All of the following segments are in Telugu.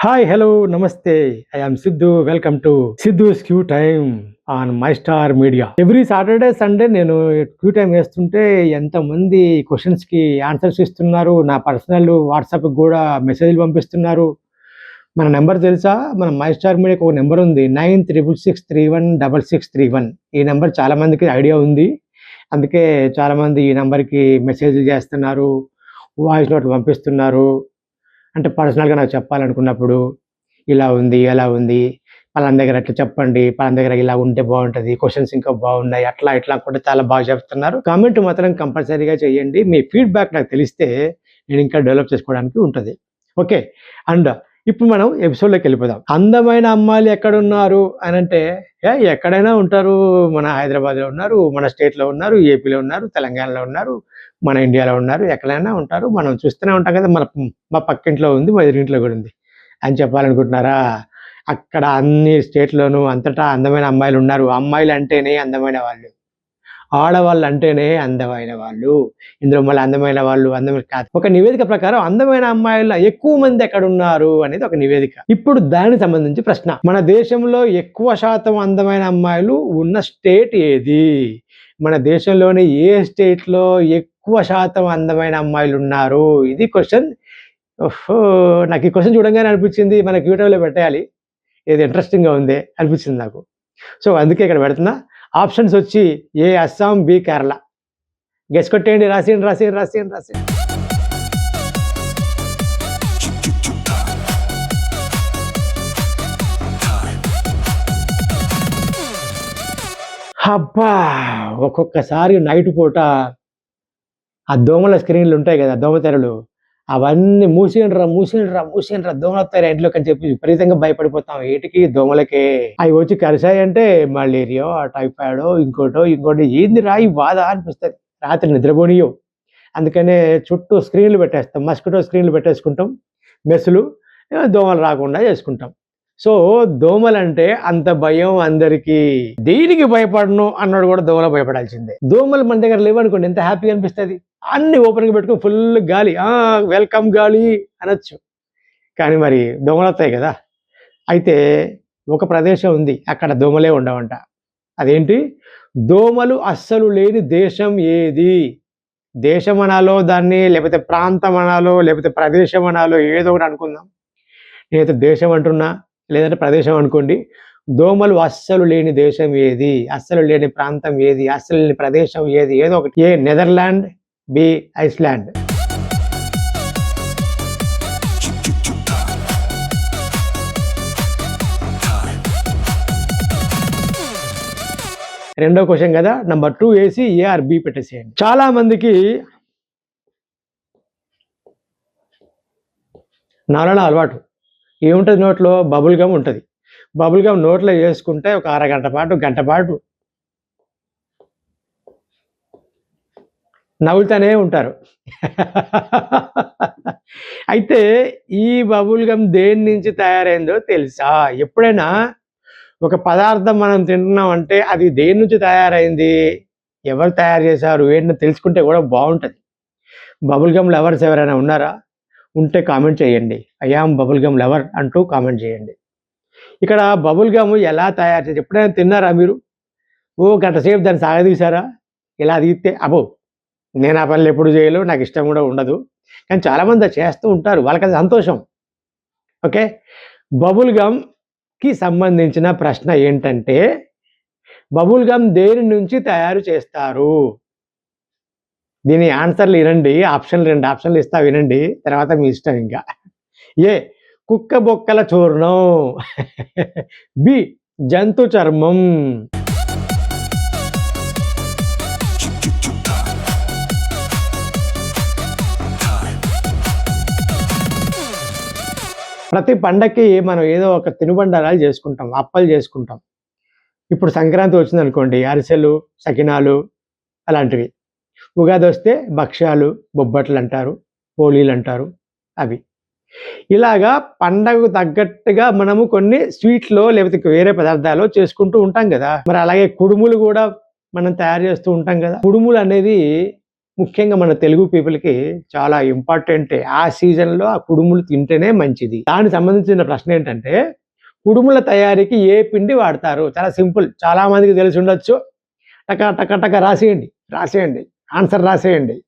హాయ్ హలో నమస్తే. I am Siddhu welcome to Siddhu Q time on my star media every Saturday Sunday నేను క్యూ టైం వేస్తుంటే ఎంతమంది క్వశ్చన్స్కి ఆన్సర్స్ ఇస్తున్నారు. నా పర్సనల్ వాట్సాప్కి కూడా మెసేజ్లు పంపిస్తున్నారు. మన నెంబర్ తెలుసా? మన మై స్టార్ మీడియాకి ఒక నెంబర్ ఉంది. Nine triple six three one double six three one. ఈ నెంబర్ చాలామందికి ఐడియా ఉంది. అందుకే చాలామంది ఈ నెంబర్కి మెసేజ్లు చేస్తున్నారు. వాయిస్ నోట్లు పంపిస్తున్నారు. అంటే పర్సనల్గా నాకు చెప్పాలనుకున్నప్పుడు ఇలా ఉంది ఎలా ఉంది పలానా దగ్గర అట్లా చెప్పండి పలానా దగ్గర ఇలా ఉంటే బాగుంటుంది క్వశ్చన్స్ ఇంకా బాగున్నాయి అట్లా ఇట్లా కూడా చాలా బాగా చెప్తున్నారు. కామెంట్ మాత్రం కంపల్సరీగా చేయండి. మీ ఫీడ్బ్యాక్ నాకు తెలిస్తే నేను ఇంకా డెవలప్ చేసుకోవడానికి ఉంటుంది. ఓకే అండ్ ఇప్పుడు మనం ఎపిసోడ్లోకి వెళ్ళిపోదాం. అందమైన అమ్మాయిలు ఎక్కడున్నారు అని అంటే ఏ, ఎక్కడైనా ఉంటారు. మన హైదరాబాద్లో ఉన్నారు మన స్టేట్లో ఉన్నారు ఏపీలో ఉన్నారు తెలంగాణలో ఉన్నారు మన ఇండియాలో ఉన్నారు ఎక్కడైనా ఉంటారు. మనం చూస్తూనే ఉంటాం కదా మన మా పక్కింట్లో ఉంది మా ఎదురింట్లో కూడా ఉంది. అని చెప్పాలనుకుంటున్నారా? అక్కడ అన్ని స్టేట్లోనూ అంతటా అందమైన అమ్మాయిలు ఉన్నారు. అమ్మాయిలు అంటేనే అందమైన వాళ్ళు. ఆడవాళ్ళు అంటేనే అందమైన వాళ్ళు. ఇందులో మళ్ళీ అందమైన వాళ్ళు అందమైన కాదు ఒక నివేదిక ప్రకారం అందమైన అమ్మాయిల ఎక్కువ మంది ఎక్కడ ఉన్నారు అనేది ఒక నివేదిక. ఇప్పుడు దానికి సంబంధించి ప్రశ్న. మన దేశంలో ఎక్కువ శాతం అందమైన అమ్మాయిలు ఉన్న స్టేట్ ఏది? మన దేశంలోని ఏ స్టేట్లో ఎక్కువ శాతం అందమైన అమ్మాయిలు ఉన్నారు? ఇది క్వశ్చన్. ఓహో నాకు ఈ క్వశ్చన్ చూడంగానే అనిపించింది. మనకి యూట్యూబ్లో పెట్టేయాలి. ఇది ఇంట్రెస్టింగ్గా ఉంది అనిపించింది నాకు. సో అందుకే ఇక్కడ పెడుతున్నా. ఆప్షన్స్ వచ్చి A Assam B Kerala. Guess కొట్టేయండి రాసేయండి రాసేయండి రాసేయండి రాసేయండి. అబ్బా ఒక్కొక్కసారి నైట్ పూట ఆ దోమల స్క్రీన్లు ఉంటాయి కదా దోమ తెరలు. అవన్నీ మూసేయండిరా మూసేయండిరా మూసేయండిరా దోమలు వస్తాయి ఇంట్లోకి అని చెప్పి విపరీతంగా భయపడిపోతాం. ఏటికి దోమలకే అవి వచ్చి కలిసాయి అంటే మలేరియా టైఫాయిడ్ ఇంకోటో ఇంకోటి ఏంది రా ఈ బాధ అనిపిస్తుంది. రాత్రి నిద్రపోనియో. అందుకనే చుట్టూ స్క్రీన్లు పెట్టేస్తాం మస్కిటో స్క్రీన్లు పెట్టేసుకుంటాం మెస్సులు దోమలు రాకుండా చేసుకుంటాం. సో దోమలంటే అంత భయం అందరికీ. దేనికి భయపడను అన్నాడు కూడా దోమలు భయపడాల్సిందే. దోమలు మన దగ్గర లేవనుకోండి ఎంత హ్యాపీగా అనిపిస్తుంది? అన్ని ఓపెన్గా పెట్టుకుని ఫుల్ గాలి. వెల్కమ్ గాలి అనొచ్చు. కానీ మరి దోమలు వస్తాయి కదా. అయితే ఒక ప్రదేశం ఉంది. అక్కడ దోమలే ఉండవంట. అదేంటి? దోమలు అస్సలు లేని దేశం ఏది? దేశం అనాలో దాన్ని లేకపోతే ప్రాంతం అనాలో లేకపోతే ప్రదేశం అనాలో ఏదో ఒకటి అనుకుందాం. నేనైతే దేశం అంటున్నా లేదంటే ప్రదేశం అనుకోండి. దోమలు అస్సలు లేని దేశం ఏది? అస్సలు లేని ప్రాంతం ఏది? అస్సలు లేని ప్రదేశం ఏది? ఏదో ఒకటి. A Netherland B Iceland. రెండో క్వశ్చన్ కదా నంబర్ టూ వేసి ఏఆర్ బి పెట్టేసేయండి. చాలా మందికి నాలో అలవాటు. ఏముంటుంది నోట్లో? బబుల్ గమ్ ఉంటుంది. బబుల్ గమ్ నోట్లో వేసుకుంటే ఒక అరగంట పాటు గంట పాటు నవ్వుతూనే ఉంటారు. అయితే ఈ బబుల్ గమ్ దేని నుంచి తయారైందో తెలుసా? ఎప్పుడైనా ఒక పదార్థం మనం తింటున్నాం అంటే అది దేని నుంచి తయారైంది? ఎవరు తయారు చేశారు? ఏంటో తెలుసుకుంటే కూడా బాగుంటుంది. బబుల్ గమ్ లవర్స్ ఎవరైనా ఉన్నారా? ఉంటే కామెంట్ చేయండి. I am bubble gum lover అంటూ కామెంట్ చేయండి. ఇక్కడ బబుల్ గమ్ ఎలా తయారు చేసి ఎప్పుడైనా తిన్నారా మీరు? ఓ గంట సేపు దాన్ని సాగదీశారా? ఇలా తీస్తే అబో నేను ఆ పనులు ఎప్పుడు చేయలేవు నాకు ఇష్టం కూడా ఉండదు. కానీ చాలామంది చేస్తూ ఉంటారు వాళ్ళకి అది సంతోషం. ఓకే? బబుల్ గమ్కి సంబంధించిన ప్రశ్న ఏంటంటే బబుల్ గమ్ దేని నుంచి తయారు చేస్తారు? దీని ఆన్సర్లు వినండి ఆప్షన్లు రెండు ఆప్షన్లు ఇస్తా వినండి తర్వాత మీ ఇష్టం ఇంకా. ఏ కుక్క బొక్కల చూర్ణం. బి జంతు చర్మం. ప్రతి పండక్కి మనం ఏదో ఒక తినుబండారాలు చేసుకుంటాం అప్పలు చేసుకుంటాం. ఇప్పుడు సంక్రాంతి వచ్చింది అనుకోండి అరిసెలు సకినాలు అలాంటివి. ఉగాది వస్తే భక్ష్యాలు బొబ్బట్లు అంటారు పోలీలు అంటారు అవి. ఇలాగా పండగకు తగ్గట్టుగా మనము కొన్ని స్వీట్లో లేకపోతే వేరే పదార్థాలు చేసుకుంటూ ఉంటాం కదా. మరి అలాగే కుడుములు కూడా మనం తయారు చేస్తూ ఉంటాం కదా. కుడుములు అనేది ముఖ్యంగా మన తెలుగు పీపుల్కి చాలా ఇంపార్టెంట్ ఆ సీజన్లో ఆ కుడుములు తింటేనే మంచిది. దానికి సంబంధించిన ప్రశ్న ఏంటంటే కుడుముల తయారీకి ఏ పిండి వాడతారు? చాలా సింపుల్. చాలా మందికి తెలిసి ఉండొచ్చు. టక టక టక రాసేయండి. రాసేయండి. ఆన్సర్ రాసేయండి.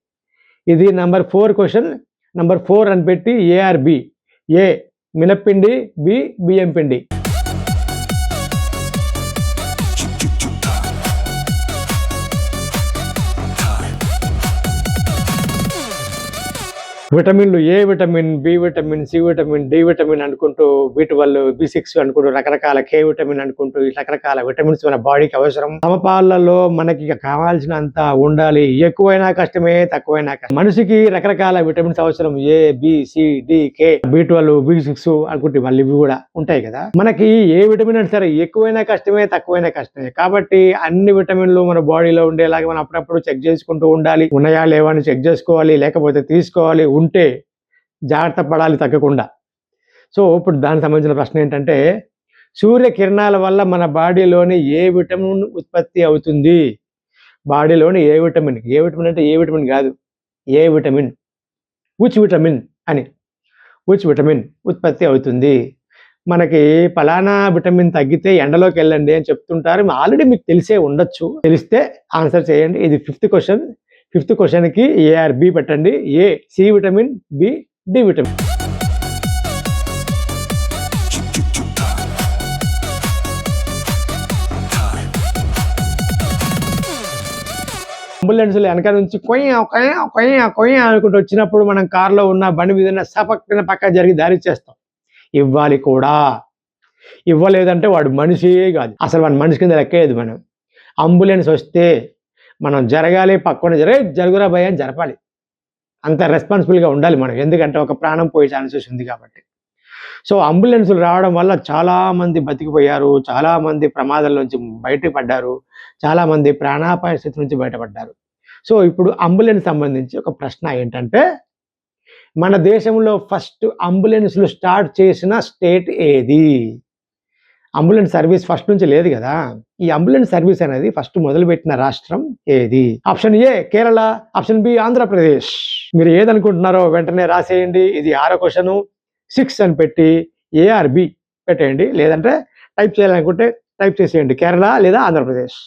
ఇది number four question. Number four అని పెట్టి ఏఆర్బి ఏ మినప్పిండి బి బియ్యం పిండి. విటమిన్లు A vitamin B vitamin C vitamin D vitamin అనుకుంటూ బి ట్వెల్వ్ బి సిక్స్ అనుకుంటూ రకరకాల కే విటమిన్ అనుకుంటూ రకరకాల విటమిన్స్ మన బాడీకి అవసరం. సమపాలలో మనకి ఇక కావాల్సినంత ఉండాలి. ఎక్కువైనా కష్టమే తక్కువైనా మనిషికి రకరకాల విటమిన్స్ అవసరం. A B C D K B twelve B six అనుకుంటే మళ్ళీ ఇవి కూడా ఉంటాయి కదా. మనకి ఏ విటమిన్ అంటే సరే ఎక్కువైనా కష్టమే తక్కువైనా కష్టమే. కాబట్టి అన్ని విటమిన్లు మన బాడీలో ఉండేలాగా మనం అప్పుడప్పుడు చెక్ చేసుకుంటూ ఉండాలి. ఉన్నాయా లేవా అని చెక్ చేసుకోవాలి. లేకపోతే తీసుకోవాలి. ఉంటే జాగ్రత్త పడాలి తగ్గకుండా. సో ఇప్పుడు దానికి సంబంధించిన ప్రశ్న ఏంటంటే సూర్యకిరణాల వల్ల మన బాడీలోని ఏ విటమిన్ ఉత్పత్తి అవుతుంది? బాడీలోని ఏ విటమిన్? ఏ విటమిన్ అంటే ఏ విటమిన్ కాదు. ఏ విటమిన్? ఉచ్ విటమిన్ అని. ఉచ్ విటమిన్ ఉత్పత్తి అవుతుంది. మనకి ఫలానా విటమిన్ తగ్గితే ఎండలోకి వెళ్ళండి అని చెప్తుంటారు. ఆల్రెడీ మీకు తెలిసే ఉండొచ్చు. తెలిస్తే ఆన్సర్ చేయండి. ఇది ఫిఫ్త్ క్వశ్చన్. ఫిఫ్త్ క్వశ్చన్కి ఏఆర్ బి పెట్టండి. A C vitamin B D vitamin. అంబులెన్స్లు వెనక నుంచి కొయ్య కొయ్య కొయ్య కొయ్య అనుకుంటూ వచ్చినప్పుడు మనం కారులో ఉన్న బండి మీద ఉన్న సపక్కన పక్క జరిగి దారి చేస్తాం. ఇవ్వాలి కూడా. ఇవ్వలేదంటే వాడు మనిషి కాదు. అసలు వాడు మనిషి కింద లెక్కేది మనం. అంబులెన్స్ వస్తే మనం జరగాలి పక్కన జరగ జరుగురా భయ అని జరపాలి. అంత రెస్పాన్సిబుల్గా ఉండాలి మనం ఎందుకంటే ఒక ప్రాణం పోయే ఛాన్సెస్ ఉంది కాబట్టి. సో అంబులెన్సులు రావడం వల్ల చాలామంది బతికిపోయారు చాలామంది ప్రమాదాల నుంచి బయటపడ్డారు చాలామంది ప్రాణాపాయ స్థితి నుంచి బయటపడ్డారు. సో ఇప్పుడు అంబులెన్స్ సంబంధించి ఒక ప్రశ్న ఏంటంటే మన దేశంలో ఫస్ట్ అంబులెన్స్లు స్టార్ట్ చేసిన స్టేట్ ఏది? అంబులెన్స్ సర్వీస్ ఫస్ట్ నుంచి లేదు కదా. ఈ అంబులెన్స్ సర్వీస్ అనేది ఫస్ట్ మొదలుపెట్టిన రాష్ట్రం ఏది? Option A Kerala. Option B Andhra Pradesh. మీరు ఏదనుకుంటున్నారో వెంటనే రాసేయండి. ఇది ఆరో క్వశ్చన్. సిక్స్ అని పెట్టి ఏఆర్బి పెట్టేయండి. లేదంటే టైప్ చేయాలనుకుంటే టైప్ చేసేయండి. కేరళ లేదా ఆంధ్రప్రదేశ్.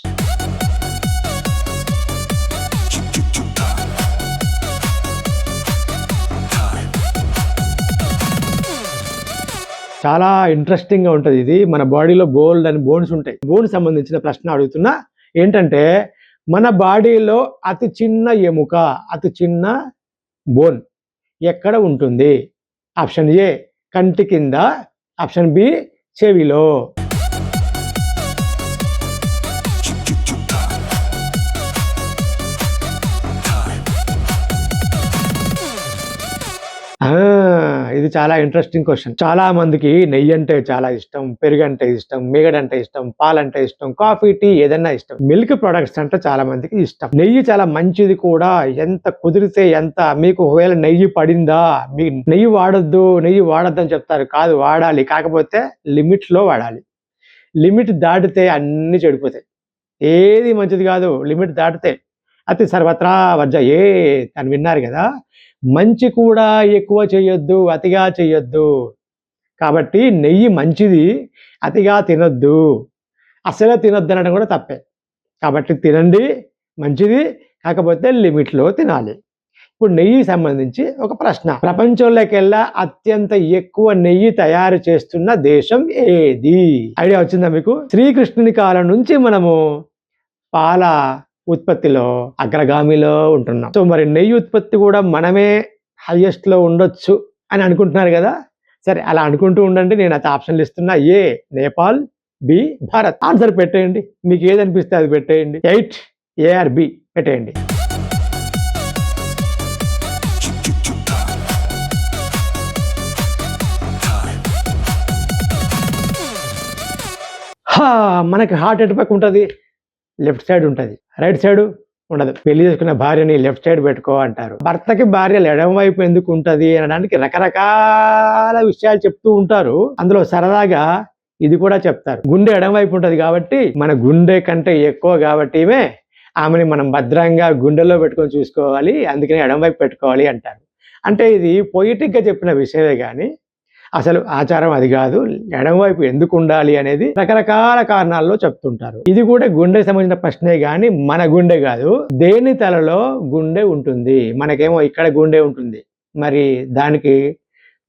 చాలా ఇంట్రెస్టింగ్గా ఉంటుంది. ఇది మన బాడీలో బోల్డ్ అని బోన్స్ ఉంటాయి. బోన్ సంబంధించిన ప్రశ్న అడుగుతున్నా ఏంటంటే మన బాడీలో అతి చిన్న ఎముక అతి చిన్న బోన్ ఎక్కడ ఉంటుంది? ఆప్షన్ ఏ కంటి కింద. ఆప్షన్ బి చెవిలో. చాలా ఇంట్రెస్టింగ్ క్వశ్చన్ చాలా మందికి నెయ్యి అంటే చాలా ఇష్టం పెరుగు అంటే ఇష్టం మిగడ్ అంటే ఇష్టం పాలంటే ఇష్టం కాఫీ టీ ఏదైనా ఇష్టం. మిల్క్ ప్రొడక్ట్స్ అంటే చాలా మందికి ఇష్టం. నెయ్యి చాలా మంచిది కూడా. ఎంత కుదిరితే ఎంత మీకు ఒకవేళ నెయ్యి పడిందా మీ నెయ్యి వాడొద్దు నెయ్యి వాడొద్దు అని చెప్తారు. కాదు వాడాలి. కాకపోతే లిమిట్లో వాడాలి. లిమిట్ దాటితే అన్ని చెడిపోతాయి. ఏది మంచిది కాదు. లిమిట్ దాటితే అతి సర్వత్రా వర్జ ఏ అని విన్నారు కదా. మంచి కూడా ఎక్కువ చేయొద్దు అతిగా చేయొద్దు. కాబట్టి నెయ్యి మంచిది అతిగా తినొద్దు. అసలే తినొద్దు అనడం కూడా తప్పే. కాబట్టి తినండి మంచిది కాకపోతే లిమిట్లో తినాలి. ఇప్పుడు నెయ్యి సంబంధించి ఒక ప్రశ్న. ప్రపంచంలోకెల్లా అత్యంత ఎక్కువ నెయ్యి తయారు చేస్తున్న దేశం ఏది? ఐడియా వచ్చిందా మీకు? శ్రీకృష్ణుని కాలం నుంచి మనము పాల ఉత్పత్తిలో అగ్రగామిలో ఉంటున్నాం. సో మరి నెయ్యి ఉత్పత్తి కూడా మనమే హైయెస్ట్లో ఉండొచ్చు అని అనుకుంటున్నారు కదా? సరే అలా అనుకుంటూ ఉండండి. నేను అయితే ఆప్షన్లు ఇస్తున్నా. A Nepal B Bharat. Answer పెట్టేయండి. మీకు ఏది అనిపిస్తే అది పెట్టేయండి. ఎయిట్ ఏఆర్ బి పెట్టేయండి. మనకి హార్ట్ అటాక్ ఉంటుంది. లెఫ్ట్ సైడ్ ఉంటుంది. రైట్ సైడ్ ఉండదు. పెళ్ళి చేసుకున్న భార్యని లెఫ్ట్ సైడ్ పెట్టుకో అంటారు. భర్తకి భార్య ఎడమ వైపు ఎందుకు ఉంటుంది అనడానికి రకరకాల విషయాలు చెప్తూ ఉంటారు. అందులో సరదాగా ఇది కూడా చెప్తారు. గుండె ఎడమ వైపు ఉంటుంది కాబట్టి మన గుండె కంటే ఎక్కువ కాబట్టి ఆమెని మనం భద్రంగా గుండెలో పెట్టుకొని చూసుకోవాలి. అందుకని ఎడమవైపు పెట్టుకోవాలి అంటారు. అంటే ఇది పొయిటిక్గా చెప్పిన విషయమే కానీ అసలు ఆచారం అది కాదు. ఎడమవైపు ఎందుకు ఉండాలి అనేది రకరకాల కారణాల్లో చెప్తుంటారు. ఇది కూడా గుండెకి సంబంధించిన ప్రశ్నే కానీ మన గుండె కాదు. దేని తలలో గుండె ఉంటుంది? మనకేమో ఇక్కడ గుండె ఉంటుంది. మరి దానికి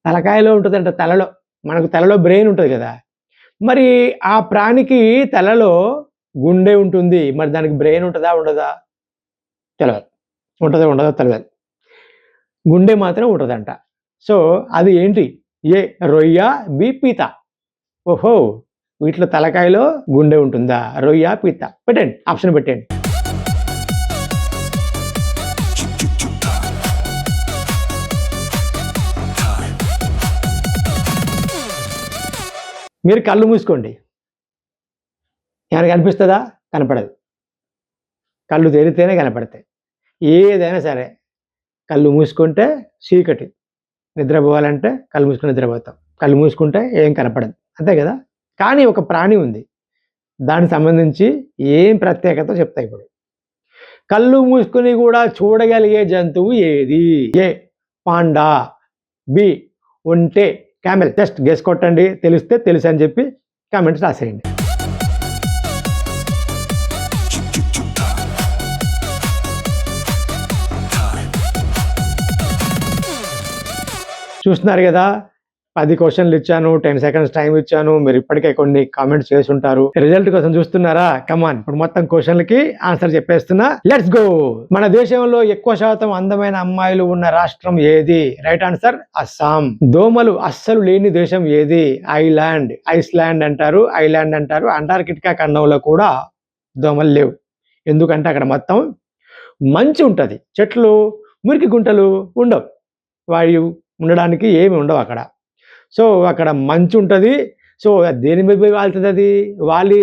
తలకాయలో ఉంటుందంట తలలో. మనకు తలలో బ్రెయిన్ ఉంటుంది కదా. మరి ఆ ప్రాణికి తలలో గుండె ఉంటుంది. మరి దానికి బ్రెయిన్ ఉంటుందా ఉండదా? తెలియదు ఉంటుందో ఉండదో? తెలియదు గుండె మాత్రం ఉంటుందంట. సో అది ఏంటి? ఏ రొయ్య బి పీత. ఓహో వీటిలో తలకాయలో గుండె ఉంటుందా? రొయ్య పీత. పెట్టండి ఆప్షన్ పెట్టండి. మీరు కళ్ళు మూసుకోండి. ఏమైనా కనిపిస్తుందా? కనపడదు. కళ్ళు తెరితేనే కనపడతాయి. ఏదైనా సరే కళ్ళు మూసుకుంటే చీకటి. నిద్రపోవాలంటే కళ్ళు మూసుకుని నిద్రపోతాం. కళ్ళు మూసుకుంటే ఏం కనపడదు. అంతే కదా? కానీ ఒక ప్రాణి ఉంది. దానికి సంబంధించి ఏం ప్రత్యేకత చెప్తాయి ఇప్పుడు. కళ్ళు మూసుకుని కూడా చూడగలిగే జంతువు ఏది? ఏ. పాండా. బి. ఉంటే క్యామెల్. జస్ట్ గెస్ కొట్టండి. తెలిస్తే తెలుసు అని చెప్పి కామెంట్స్ రాసేయండి. చూస్తున్నారు కదా. పది క్వశ్చన్లు ఇచ్చాను టెన్ సెకండ్స్ టైం ఇచ్చాను మీరు ఇప్పటికే కొన్ని కామెంట్స్ చేసి ఉంటారు. రిజల్ట్ కోసం చూస్తున్నారా? కమాన్ ఇప్పుడు మొత్తం క్వశ్చన్లకి ఆన్సర్ చెప్పేస్తున్నా లెట్స్ గో మన దేశంలో ఎక్కువ శాతం అందమైన అమ్మాయిలు ఉన్న రాష్ట్రం ఏది? Right answer Assam. దోమలు అస్సలు లేని దేశం ఏది? ఐలాండ్ ఐస్లాండ్ అంటారు ఐలాండ్ అంటారు అంటార్కిటికా ఖండంలో కూడా దోమలు లేవు. ఎందుకంటే అక్కడ మొత్తం మంచి ఉంటుంది. చెట్లు మురికి గుంటలు ఉండవు. వాయు ఉండడానికి ఏమి ఉండవు అక్కడ. సో అక్కడ మంచు ఉంటుంది సో దేని మీద పోయి వాళ్తుంది అది? వాలి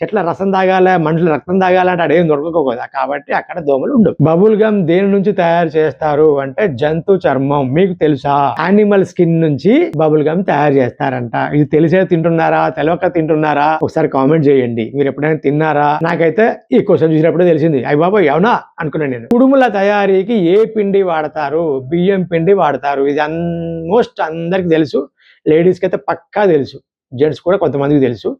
చెట్ల రసం తాగాల మనుషులు రక్తం తాగాల అంటే అడేం దొరకకపోదా? కాబట్టి అక్కడ దోమలు ఉండవు. బబుల్ గమ్ దేని నుంచి తయారు చేస్తారు అంటే జంతు చర్మం మీకు తెలుసా? యానిమల్ స్కిన్ నుంచి బబుల్ గమ్ తయారు చేస్తారంట. ఇది తెలిసే తింటున్నారా? తెలవక తింటున్నారా? ఒకసారి కామెంట్ చేయండి. మీరు ఎప్పుడైనా తిన్నారా? నాకైతే ఈ క్వశ్చన్ చూసినప్పుడే తెలిసింది. అయ్యి బాబా ఎవనా అనుకున్నాను నేను. కుడుముల తయారీకి ఏ పిండి వాడతారు? బియ్యం పిండి వాడతారు. ఇది ఆల్మోస్ట్ అందరికి తెలుసు. లేడీస్కి అయితే పక్కా తెలుసు. జెంట్స్ కూడా కొంతమందికి తెలుసు.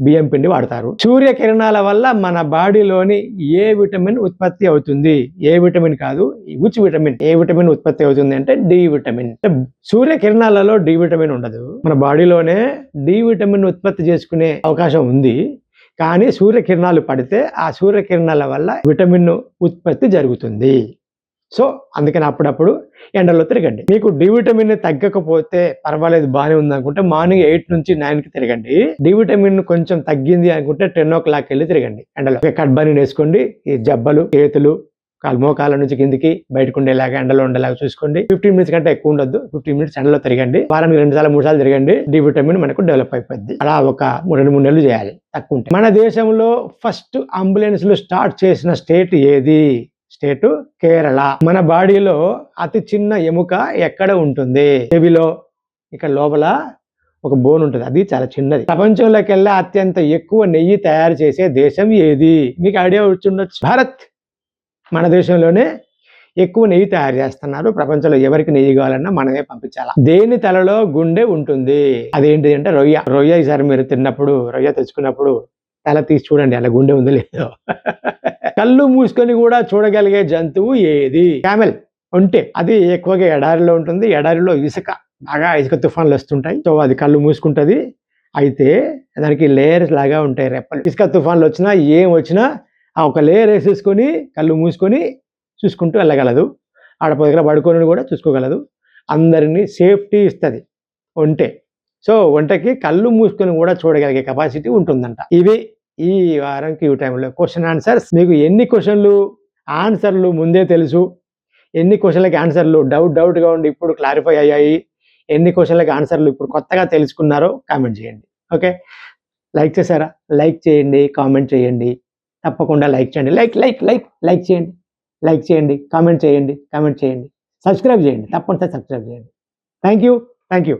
బియ్యం పిండి వాడతారు. సూర్యకిరణాల వల్ల మన బాడీలోని ఏ విటమిన్ ఉత్పత్తి అవుతుంది? ఏ విటమిన్ కాదు ఉచ్ విటమిన్. ఏ విటమిన్ ఉత్పత్తి అవుతుంది అంటే డి విటమిన్. అంటే సూర్యకిరణాలలో డి విటమిన్ ఉండదు. మన బాడీలోనే డి విటమిన్ ఉత్పత్తి చేసుకునే అవకాశం ఉంది. కానీ సూర్యకిరణాలు పడితే ఆ సూర్యకిరణాల వల్ల విటమిన్ ఉత్పత్తి జరుగుతుంది. సో అందుకని అప్పుడప్పుడు ఎండలో తిరగండి. మీకు డి విటమిన్ తగ్గకపోతే పర్వాలేదు బాగానే ఉంది అనుకుంటే మార్నింగ్ ఎయిట్ నుంచి నైన్కి తిరగండి. డి విటమిన్ కొంచెం తగ్గింది అనుకుంటే టెన్ ఓ క్లాక్ వెళ్ళి తిరగండి ఎండలో. కట్ వేసుకోండి ఈ జబ్బలు చేతులు కాలు మోకాల నుంచి కిందికి బయటకు ఉండేలాగా ఎండలో ఉండేలాగా చూసుకోండి. ఫిఫ్టీన్ మినిట్స్ కంటే ఎక్కువ ఉండొద్దు. ఫిఫ్టీన్ మినిట్స్ ఎండలో తిరగండి. వారానికి రెండు సార్లు మూడు సార్లు తిరగండి. డి విటమిన్ మనకు డెవలప్ అయిపోద్ది. అలా ఒక రెండు మూడు నెలలు చేయాలి. తక్కువ మన దేశంలో ఫస్ట్ అంబులెన్స్లు స్టార్ట్ చేసిన స్టేట్ ఏది? స్టేట్ కేరళ. మన బాడీలో అతి చిన్న ఎముక ఎక్కడ ఉంటుంది? చెవిలో ఇక్కడ లోపల ఒక బోన్ ఉంటుంది. అది చాలా చిన్నది. ప్రపంచంలోకెల్లా అత్యంత ఎక్కువ నెయ్యి తయారు చేసే దేశం ఏది? మీకు ఐడియా వచ్చి ఉండొచ్చు భారత్ మన దేశంలోనే ఎక్కువ నెయ్యి తయారు చేస్తున్నారు. ప్రపంచంలో ఎవరికి నెయ్యి కావాలన్నా మనమే పంపించాలా? దేని తలలో గుండె ఉంటుంది? అదేంటి అంటే రొయ్య. రొయ్య ఈసారి మీరు తిన్నప్పుడు రొయ్య తెచ్చుకున్నప్పుడు తల తీసి చూడండి అలా గుండె ఉందో లేదో. కళ్ళు మూసుకొని కూడా చూడగలిగే జంతువు ఏది? క్యామెల్ ఉంటే అది ఎక్కువగా ఎడారిలో ఉంటుంది. ఎడారిలో ఇసుక బాగా ఇసుక తుఫాన్లు వస్తుంటాయి. సో అది కళ్ళు మూసుకుంటుంది. అయితే దానికి లేయర్స్ లాగా ఉంటాయి రెప్పలు. ఇసుక తుఫాన్లు వచ్చినా ఏం వచ్చినా ఆ ఒక లేయర్ వేసేసుకొని కళ్ళు మూసుకొని చూసుకుంటూ వెళ్ళగలదు. ఆడ దగ్గర పడుకొని కూడా చూసుకోగలదు. అందరినీ సేఫ్టీ ఇస్తుంది ఒంటే. సో ఒంటకి కళ్ళు మూసుకొని కూడా చూడగలిగే కెపాసిటీ ఉంటుందంట. ఇవి ఈ వారం క్యూ టైంలో క్వశ్చన్ ఆన్సర్స్ మీకు ఎన్ని క్వశ్చన్లు ఆన్సర్లు ముందే తెలుసు. ఎన్ని క్వశ్చన్లకి ఆన్సర్లు డౌట్ డౌట్గా ఉండి ఇప్పుడు క్లారిఫై అయ్యాయి. ఎన్ని క్వశ్చన్లకి ఆన్సర్లు ఇప్పుడు కొత్తగా తెలుసుకున్నారో కామెంట్ చేయండి. ఓకే లైక్ చేశారా? లైక్ చేయండి కామెంట్ చేయండి. తప్పకుండా లైక్ చేయండి. లైక్ లైక్ లైక్ లైక్ చేయండి. లైక్ చేయండి కామెంట్ చేయండి కామెంట్ చేయండి. సబ్స్క్రైబ్ చేయండి. తప్పనిసరి సబ్స్క్రైబ్ చేయండి. Thank you thank you